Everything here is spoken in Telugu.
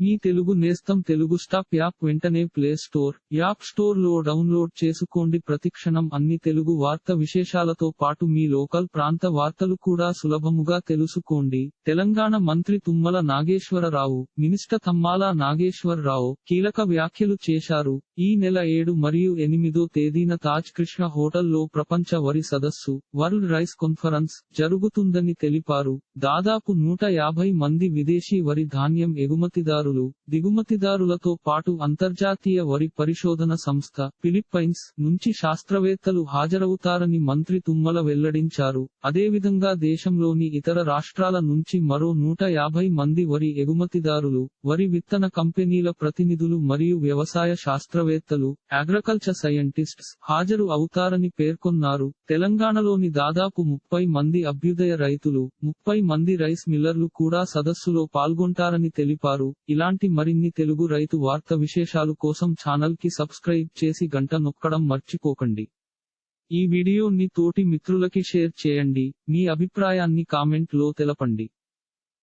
మీ తెలుగు నేస్తం తెలుగు స్టాప్ యాప్ వెంటనే ప్లే స్టోర్ యాప్ స్టోర్లో డౌన్లోడ్ చేసుకోండి. ప్రతిక్షణం అన్ని తెలుగు వార్త విశేషాలతో పాటు మీ లోకల్ ప్రాంత వార్తలు కూడా సులభముగా తెలుసుకోండి. తెలంగాణ మంత్రి తుమ్మల నాగేశ్వరరావు మినిస్టర్ తమ్మాల నాగేశ్వరరావు కీలక వ్యాఖ్యలు చేశారు. ఈ నెల ఏడు మరియు ఎనిమిదో తేదీన తాజ్ కృష్ణ హోటల్లో ప్రపంచ వరి సదస్సు వరల్డ్ రైస్ కాన్ఫరెన్స్ జరుగుతుందని తెలిపారు. దాదాపు నూట యాభై మంది విదేశీ వరి ధాన్యం ఎగుమతిదారులు దిగుమతిదారులతో పాటు అంతర్జాతీయ వరి పరిశోధన సంస్థ ఫిలిప్పైన్స్ నుంచి శాస్త్రవేత్తలు హాజరవుతారని మంత్రి తుమ్మల వెల్లడించారు. అదేవిధంగా దేశంలోని ఇతర రాష్ట్రాల నుంచి మరో నూట యాభై మంది వరి ఎగుమతిదారులు వరి విత్తన కంపెనీల ప్రతినిధులు మరియు వ్యవసాయ శాస్త్రవేత్తలు అగ్రికల్చర్ సైంటిస్ట్స్ హాజరు అవుతారని పేర్కొన్నారు. తెలంగాణలోని దాదాపు ముప్పై మంది అభ్యుదయ రైతులు ముప్పై మంది రైస్ మిల్లర్లు కూడా సదస్సులో పాల్గొంటారని తెలిపారు. ఇలాంటి మరిన్ని తెలుగు రైతు వార్త విశేషాలు కోసం ఛానల్కి సబ్స్క్రైబ్ చేసి గంట నొక్కడం మర్చిపోకండి. ఈ వీడియోని తోటి మిత్రులకి షేర్ చేయండి. మీ అభిప్రాయాన్ని కామెంట్లో తెలపండి.